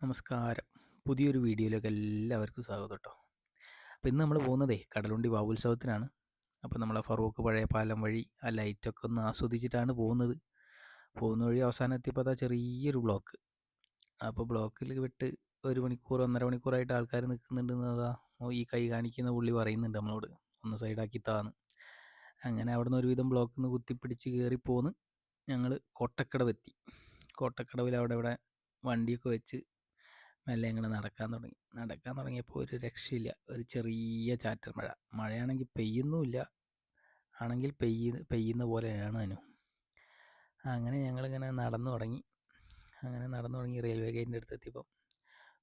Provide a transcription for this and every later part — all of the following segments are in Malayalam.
നമസ്കാരം. പുതിയൊരു വീഡിയോയിലേക്ക് എല്ലാവർക്കും സ്വാഗതം കേട്ടോ അപ്പോൾ ഇന്ന് നമ്മൾ പോകുന്നതേ കടലുണ്ടി വാവുത്സവത്തിനാണ് അപ്പോൾ നമ്മളെ ഫറൂഖ് പഴയ പാലം വഴി ആ ലൈറ്റൊക്കെ ഒന്ന് ആസ്വദിച്ചിട്ടാണ് പോകുന്നത്. പോകുന്ന വഴി അവസാനം എത്തിയപ്പോൾ അതാ ചെറിയൊരു ബ്ലോക്ക് അപ്പോൾ ബ്ലോക്കിൽ വിട്ട് ഒരു മണിക്കൂർ ഒന്നര മണിക്കൂറായിട്ട് ആൾക്കാർ നിൽക്കുന്നുണ്ടെന്ന് അതാ ഈ കൈ കാണിക്കുന്ന പുള്ളി പറയുന്നുണ്ട് നമ്മളോട്. ഒന്ന് സൈഡാക്കി താന്ന്. അങ്ങനെ അവിടെ നിന്ന് ഒരുവിധം ബ്ലോക്കിൽ നിന്ന് കുത്തിപ്പിടിച്ച് കയറി പോന്ന് ഞങ്ങൾ കോട്ടക്കടവെത്തി. കോട്ടക്കടവിൽ അവിടെ ഇവിടെ വണ്ടിയൊക്കെ വെച്ച് മെല്ലെ ഇങ്ങനെ നടക്കാൻ തുടങ്ങി. നടക്കാൻ തുടങ്ങിയപ്പോൾ ഒരു രക്ഷയില്ല. ഒരു ചെറിയ ചാറ്റൽ മഴ. മഴയാണെങ്കിൽ പെയ്യുന്നുമില്ല. ആണെങ്കിൽ പെയ്യ പെയ്യുന്ന പോലെയാണ് അതിനും അങ്ങനെ ഞങ്ങളിങ്ങനെ നടന്നു തുടങ്ങി. അങ്ങനെ നടന്നു തുടങ്ങി റെയിൽവേ ഗേറ്റിന്റെ അടുത്ത് എത്തിയപ്പം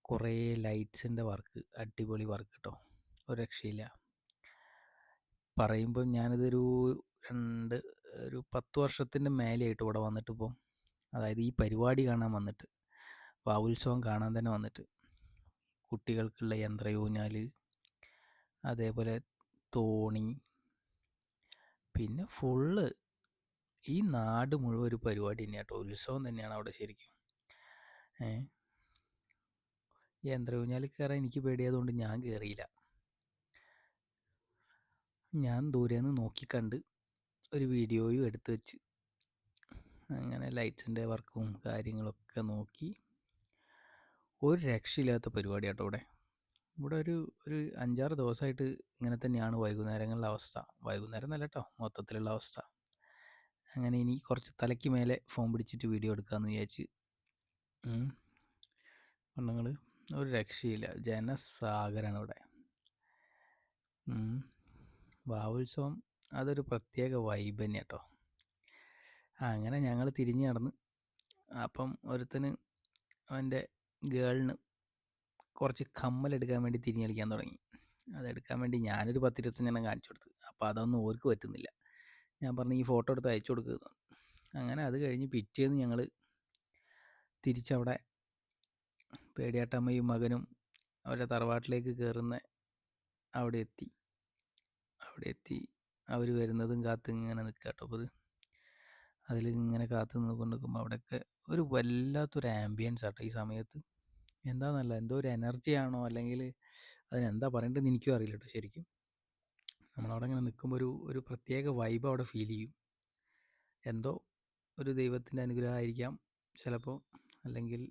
കുറേ ലൈറ്റ്സിന്റെ വർക്ക് അടിപൊളി വർക്ക് കേട്ടോ ഒരു രക്ഷയില്ല. പറയുമ്പം ഞാനിതൊരു രണ്ട് ഒരു പത്ത് വർഷത്തിന്റെ മേലെയായിട്ട് ഇവിടെ വന്നിട്ടിപ്പം അതായത് ഈ പരിപാടി കാണാൻ വന്നിട്ട്. വാവുത്സവം കാണാൻ തന്നെ വന്നിട്ട്. കുട്ടികൾക്കുള്ള യന്ത്ര യന്ത്രയൂഞ്ഞാൽ അതേപോലെ തോണി പിന്നെ ഫുള്ള് ഈ നാട് മുഴുവൻ ഒരു പരിപാടി തന്നെയാണ് കേട്ടോ ഉത്സവം തന്നെയാണ് അവിടെ ശരിക്കും. യന്ത്ര യന്ത്രയൂഞ്ഞാൽ കയറാൻ എനിക്ക് പേടിയായതുകൊണ്ട് ഞാൻ കയറിയില്ല ഞാൻ ദൂരെ നിന്ന് നോക്കിക്കണ്ട് ഒരു വീഡിയോയും എടുത്ത് വെച്ച് അങ്ങനെ ലൈറ്റ്സിന്റെ വർക്കും കാര്യങ്ങളൊക്കെ നോക്കി ഒരു രക്ഷയില്ലാത്ത പരിപാടി കേട്ടോ ഇവിടെ. ഇവിടെ ഒരു ഒരു അഞ്ചാറ് ദിവസമായിട്ട് ഇങ്ങനെ തന്നെയാണ് വൈകുന്നേരങ്ങളിലെ അവസ്ഥ. വൈകുന്നേരം എന്നല്ല കേട്ടോ മൊത്തത്തിലുള്ള അവസ്ഥ. അങ്ങനെ ഇനി കുറച്ച് തലയ്ക്ക് മേലെ ഫോൺ പിടിച്ചിട്ട് വീഡിയോ എടുക്കാമെന്ന് വിചാരിച്ച്. പെണ്ണുങ്ങൾ ഒരു രക്ഷയില്ല. ജനസാഗരാണ് ഇവിടെ. ഭാവോത്സവം അതൊരു പ്രത്യേക വൈബ് തന്നെ കേട്ടോ അങ്ങനെ ഞങ്ങൾ തിരിഞ്ഞു നടന്ന് അപ്പം ഒരുത്തന് അവന്റെ ഗേളിന് കുറച്ച് കമ്മലെടുക്കാൻ വേണ്ടി തിരിഞ്ഞ് കളിക്കാൻ തുടങ്ങി. അതെടുക്കാൻ വേണ്ടി ഞാനൊരു പത്തിരുപത്തഞ്ചെണ്ണം കാണിച്ചു കൊടുത്തു. അപ്പോൾ അതൊന്നും ഓർക്ക് പറ്റുന്നില്ല. ഞാൻ പറഞ്ഞു ഈ ഫോട്ടോ എടുത്ത് അയച്ചു കൊടുക്കുക അങ്ങനെ അത് കഴിഞ്ഞ് പിറ്റേന്ന് ഞങ്ങൾ തിരിച്ചവിടെ പേടിയാട്ടമ്മയും മകനും അവരുടെ തറവാട്ടിലേക്ക് കയറുന്ന അവിടെ എത്തി. അവിടെ എത്തി. അവർ വരുന്നതും കാത്ത് ഇങ്ങനെ നിൽക്കുക കേട്ടോ അപ്പോൾ അതിൽ ഇങ്ങനെ കാത്തു നിന്നുകൊണ്ട് നിൽക്കുമ്പോൾ അവിടെയൊക്കെ ഒരു വല്ലാത്തൊരു ആംബിയൻസ് ആട്ടോ ഈ സമയത്ത്. എന്താണെന്നല്ല എന്തോ ഒരു എനർജിയാണോ അല്ലെങ്കിൽ അതിനെന്താ പറയേണ്ടതെന്ന് എനിക്കും അറിയില്ല കേട്ടോ ശരിക്കും. നമ്മളവിടെ ഇങ്ങനെ നിൽക്കുമ്പോൾ ഒരു ഒരു പ്രത്യേക വൈബ് അവിടെ ഫീൽ ചെയ്യും. എന്തോ ഒരു ദൈവത്തിന്റെ അനുഗ്രഹമായിരിക്കാം ചിലപ്പോൾ അല്ലെങ്കിൽ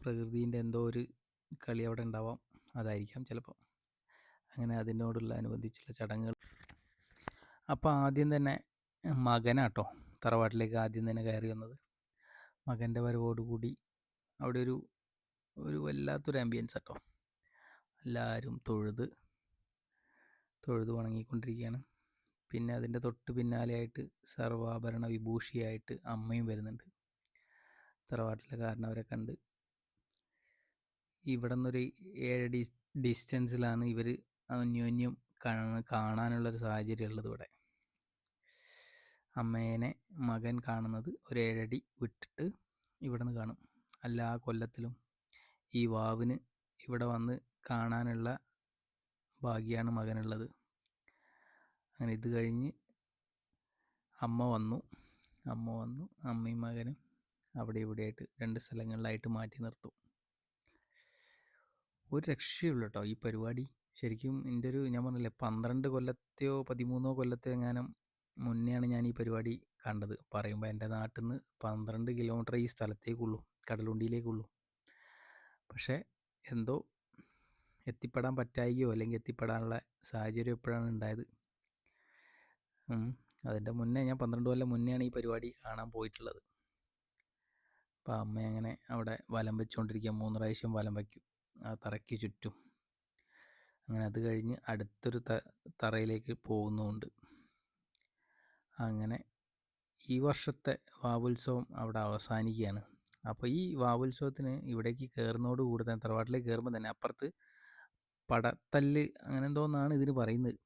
പ്രകൃതിന്റെ എന്തോ ഒരു കളി അവിടെ ഉണ്ടാവാം അതായിരിക്കാം ചിലപ്പോൾ അങ്ങനെ അതിനോടുള്ള അനുബന്ധിച്ചുള്ള ചടങ്ങുകൾ. അപ്പോൾ ആദ്യം തന്നെ മകനാട്ടോ. തറവാട്ടിലേക്ക് ആദ്യം തന്നെ കയറി വന്നത് മകന്റെ വരവോടുകൂടി അവിടെ ഒരു ഒരു വല്ലാത്തൊരു ആംബിയൻസ് കേട്ടോ എല്ലാവരും തൊഴുത് തൊഴുത് വണങ്ങിക്കൊണ്ടിരിക്കുകയാണ് പിന്നെ അതിന്റെ തൊട്ട് പിന്നാലെയായിട്ട് സർവാഭരണ വിഭൂഷിയായിട്ട് അമ്മയും വരുന്നുണ്ട്. തറവാട്ടിലെ കാരണവരെ കണ്ട്. ഇവിടെ നിന്നൊരു ഏഴ് ഡി ഡിസ്റ്റൻസിലാണ് ഇവർ അന്യോന്യം കാണാനുള്ളൊരു സാഹചര്യം ഉള്ളത് ഇവിടെ. അമ്മേനെ മകൻ കാണുന്നത് ഒരു ഏഴടി വിട്ടിട്ട് ഇവിടെ നിന്ന് കാണും. എല്ലാ കൊല്ലത്തിലും ഈ വാവിന് ഇവിടെ വന്ന് കാണാനുള്ള ഭാഗ്യമാണ് മകനുള്ളത്. അങ്ങനെ ഇത് കഴിഞ്ഞ് അമ്മ വന്നു. അമ്മ വന്നു. അമ്മയും മകനും അവിടെ ഇവിടെയായിട്ട് രണ്ട് സ്ഥലങ്ങളിലായിട്ട് മാറ്റി നിർത്തും. ഒരു രക്ഷയുള്ളൂ കേട്ടോ ഈ പരിപാടി. ശരിക്കും എന്റെ ഒരു ഞാൻ പറഞ്ഞില്ലേ പന്ത്രണ്ട് കൊല്ലത്തെയോ പതിമൂന്നോ കൊല്ലത്തെയോ എങ്ങാനും മുന്നെയാണ് ഞാൻ ഈ പരിപാടി കണ്ടത്. പറയുമ്പോൾ എന്റെ നാട്ടിൽ നിന്ന് പന്ത്രണ്ട് കിലോമീറ്റർ ഈ സ്ഥലത്തേക്കുള്ളൂ കടലുണ്ടിയിലേക്കുള്ളൂ. പക്ഷേ എന്തോ എത്തിപ്പെടാൻ പറ്റായികയോ അല്ലെങ്കിൽ എത്തിപ്പെടാനുള്ള സാഹചര്യം എപ്പോഴാണ് ഉണ്ടായത്? അതിന്റെ മുന്നേ ഞാൻ പന്ത്രണ്ട് കൊല്ലം മുന്നെയാണ് ഈ പരിപാടി കാണാൻ പോയിട്ടുള്ളത്. അപ്പോൾ അമ്മ അങ്ങനെ അവിടെ വലം വെച്ചുകൊണ്ടിരിക്കുക മൂന്ന് പ്രാവശ്യം വലം വയ്ക്കും ആ തറയ്ക്ക് ചുറ്റും. അങ്ങനെ അത് കഴിഞ്ഞ് അടുത്തൊരു ത തറയിലേക്ക് പോകുന്നുമുണ്ട് അങ്ങനെ ഈ വർഷത്തെ വാവുത്സവം അവിടെ അവസാനിക്കുകയാണ്. അപ്പോൾ ഈ വാവുത്സവത്തിന് ഇവിടേക്ക് കയറുന്നതോട് കൂടി തന്നെ തറവാട്ടിലേക്ക് കയറുമ്പോൾ തന്നെ അപ്പുറത്ത് പടത്തല്ല് അങ്ങനെ എന്തോന്നാണ് ഇതിന് പറയുന്നത്.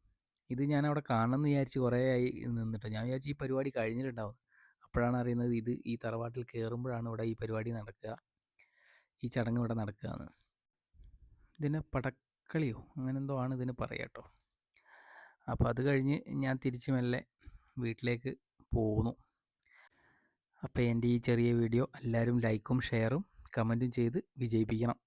ഇത് ഞാൻ അവിടെ കാണണമെന്ന് വിചാരിച്ച് കുറേ ആയി നിന്നിട്ട് ഞാൻ വിചാരിച്ചു ഈ പരിപാടി കഴിഞ്ഞിട്ടുണ്ടാവും. അപ്പോഴാണ് അറിയുന്നത് ഇത് ഈ തറവാട്ടിൽ കയറുമ്പോഴാണ് ഇവിടെ ഈ പരിപാടി നടക്കുക ഈ ചടങ്ങ് ഇവിടെ നടക്കുക എന്ന്. ഇതിനെ പടക്കളിയോ അങ്ങനെ എന്തോ ആണ് ഇതിന് പറയാട്ടോ അപ്പോൾ അത് കഴിഞ്ഞ് ഞാൻ തിരിച്ച് മെല്ലെ വീട്ടിലേക്ക് പോകുന്നു. അപ്പോൾ എന്റെ ഈ ചെറിയ വീഡിയോ എല്ലാവരും ലൈക്കും ഷെയറും കമന്റും ചെയ്ത് വിജയിപ്പിക്കണം.